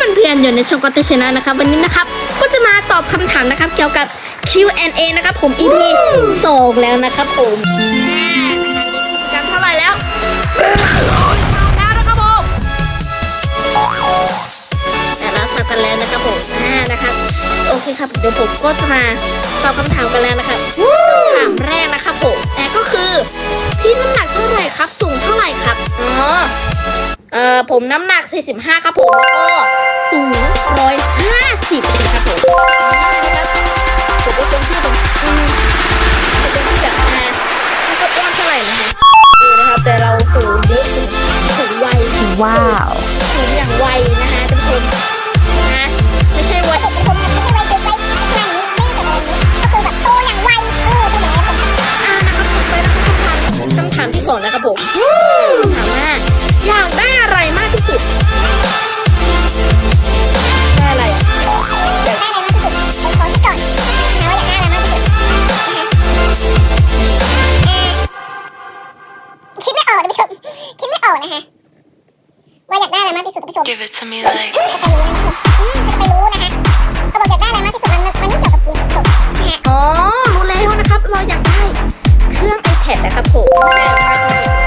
เพื่อนๆอยู่ในช่องกอตเตชนะนะครับ วันนี้นะครับ ก็จะมาตอบคำถามนะครับ เกี่ยวกับ Q&A นะครับผม EP 2แล้วนะครับผมกันเท่าไหร่แล้วแล้วนะครับผมแล้วสักกันแล้วนะครับผมอ่านะครับ โอเคครับ เดี๋ยวผมก็จะมาตอบคำถามกันแล้วนะครับคำถามแรกนะครับผมแต่ก็คือพี่น้ำหนักเท่าไหร่ครับ สูงเท่าไหร่ครับอ๋อเอ่อผมน้ำหนัก 45 ครับผมแล้วก็ สูง150นะครับผมนะครับผมก็เป็นที่ผมอืมผมเป็นที่แบบอ่าไม่ก็อ้วนเท่าไหร่นะคะเออนะครับแต่เราสูงเยอะสูงสูงวัยว้าว สูงอย่างไวนะคะทุกคนนะไม่ใช่วัยเด็กผมไม่ใช่วัยเด็กวัยลักษณะนี้ไม่ได้เกี่ยวกับอะไรนี้ก็คือแบบโตอย่างไวเออเป็นอย่างนี้ผมอ่านะครับต่อไปนะครับคำถามคำถามที่สองนะครับผมถาม ออกท่านผู้ชมคิดไม่ออกนะคะว่าอยากได้อะไรมากที่สุดท่านผู้ชม Give it to me like จะไปรู้นะท่านผู้ชมอืมจะไปรู้นะคะก็บอกอยากได้อะไรมากที่สุดมันมันไม่เกี่ยวกับเกมท่านผู้ชมนะคะอ๋อรู้แล้วนะครับ เราอยากได้เครื่อง iPad นะครับผม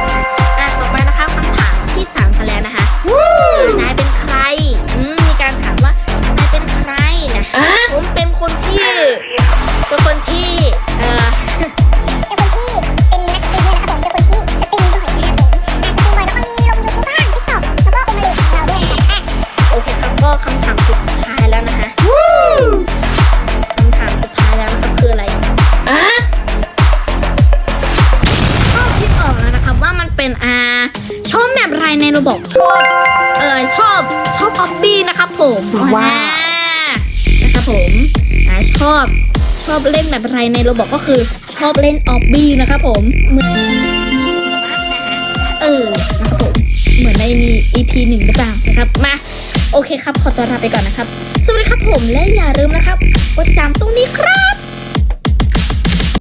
ำถามสุดท้ายแล้วนะคะคำถามสุดท้ายแล้วนะครับคืออะไรอะก็คิดออกแล้วนะครับว่ามันเป็นอ่าชอบแบบไรในระบบชอบเออชอบชอบออบบี้นะครับผมว้าวอ่นะครับผมอ่าชอบชอบเล่นแบบไรในระบบก็คือชอบเล่นออบบี้นะครับผมเหมือนเออนะครับผมเหมือนในมี EP หนึ่งหรือเปล่านะครับมา โอเคครับ ขอตัวลาไปก่อนนะครับ สวัสดีครับผมและอย่าลืมนะครับกดติดตามตรงนี้ครับ